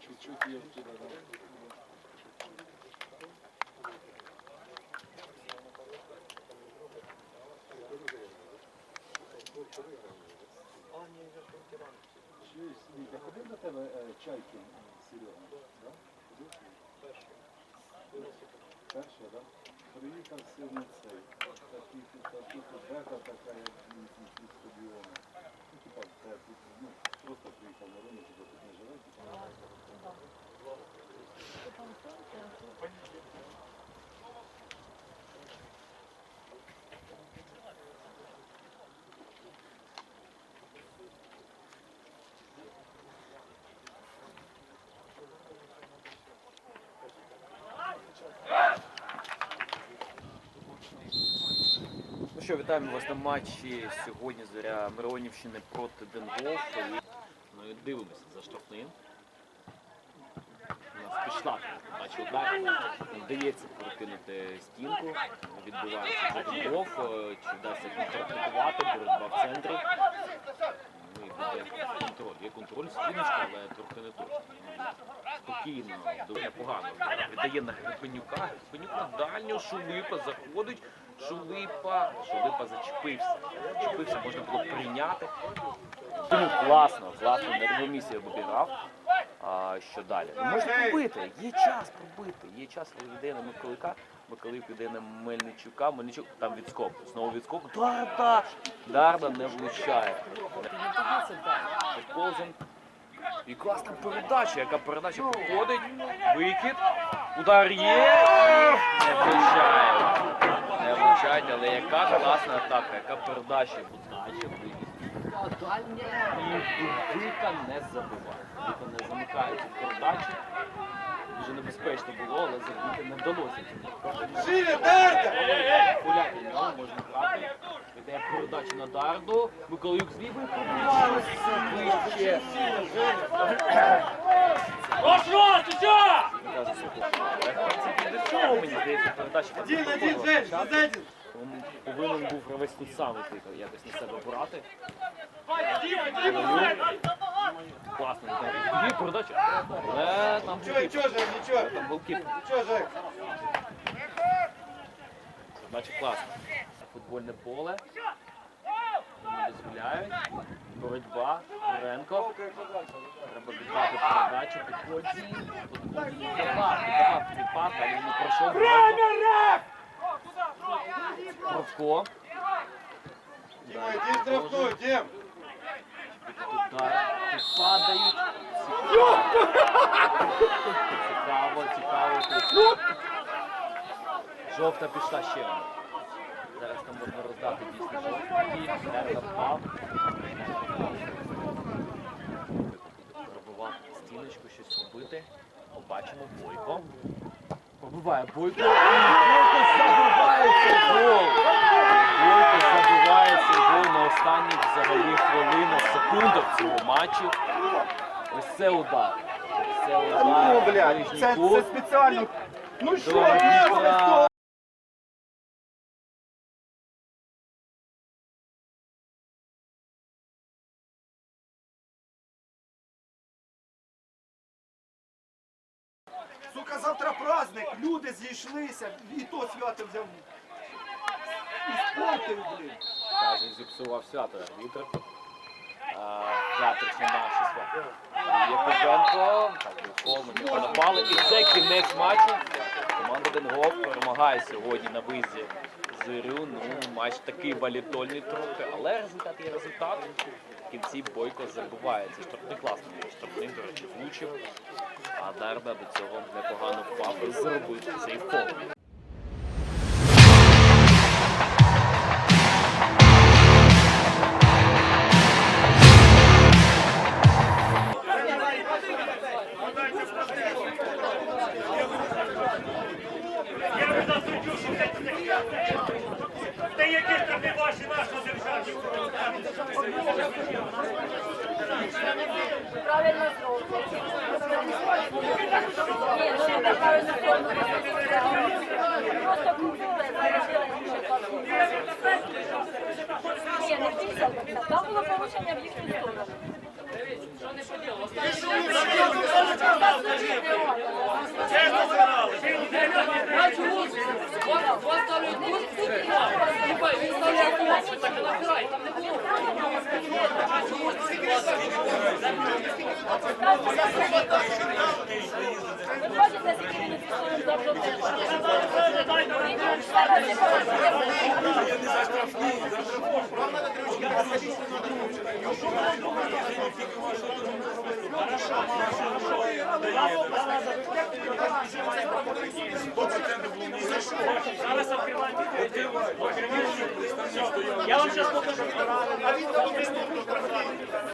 Чуть-чуть є туди, так. Чуєш, я ходив до тебе е, чайки, Серега? Да. Перше, так? Приїхав сильно цей. Такий тут, бета така, як від стадіону. Ну, ну, просто приїхав на ринок, бо тут не живе. Що, вітаємо вас на матчі сьогодні зоря Миронівщини проти Денгоф. Ну і дивимося за штрафним. У нас пішла бачу удар. Вдається перекинути стінку. Відбувається Денгоф. Чи вдасться контратакувати, боротьба в центрі. Контроль. Є контроль стіночка, але трохи не точно. Спокійно, дуже погано. Віддає на Гребенюка. Гребенюк дальню, Шулипа заходить. Шулипа, Шулипа зачепився. Зачепився, можна було прийняти. Тому класно, класно, на рівномісію обіграв. А що далі? Ну, можна пробити, є час пробити, є час, йде на Миколика, Миколик йде на Мельничука, Мельничук там відскок, знову відскок, Дарда! Дарда не влучає. Козин. І класна передача, яка передача проходить, викид, удар є, не влучає. Не влучають, але яка класна атака, яка передача, подача, викид. І Вика не забиває. Вика не замикає цю передачу. Дуже небезпечно було, але забити не вдалося. Гуляти нього можна грати. Іде передача на Дарду. Миколаюк з лівої пробиває вище. В принципі, до мені здається, передача Один, один, Жень, спочатку. Повинен був гравець тут сам якось на себе брати. Класно. Дві передачі. Але там Ничего, голкіпер. ничего, Жень, ничего. Там голкіпер. Ничего, Жень. Бачу класно. Футбольне поле. Дозволяють. Боротьба. Муренко. Треба віддати передачу. Давав цей але він не пройшов. Муренко. Бровко. Дима, иди штрафную, Тут падають. Цікаво, цікаво. Тут. Жовта пішла ще. Зараз там можна роздати дійсно. Дерга впав. Пробував стіночку, щось робити. Побачимо Бойко. Пробиває Бойко. Бойко забиває цей гол. Бойко забиває цей гол на останніх взагалі хвилинах, секундах цього матчу. Ось це удар. Це удар. Ну, в блядь, це, це спеціально. Ну що, До Сука, завтра праздник, люди зійшлися, і то свято взяв. І спортив, блін. Каже, зіпсував свято вітер. Завтрашнє наше свято. Якубенко, так, ми не напали. І це кінець матчу. Команда Денгоф перемагає сьогодні на виїзді Зирю. Ну, матч такий валітольний трохи, але результат є результат. В кінці Бойко забиває. Це штрафний класний. Штрафний, до речі, влучив. А Дарда до цього непогано впав і зробив цей фол. Та які штрафи ваші нашого державні? Правильно зроблять. Ні, що не поділо? Два ставлять тут, він ставляє кулаку, так і набирай, там не було. Ви бачите, з якими не пішли до жовтих? Я не заштрафую, заштрафую. Зараз відкривайте. Я вам зараз покажу.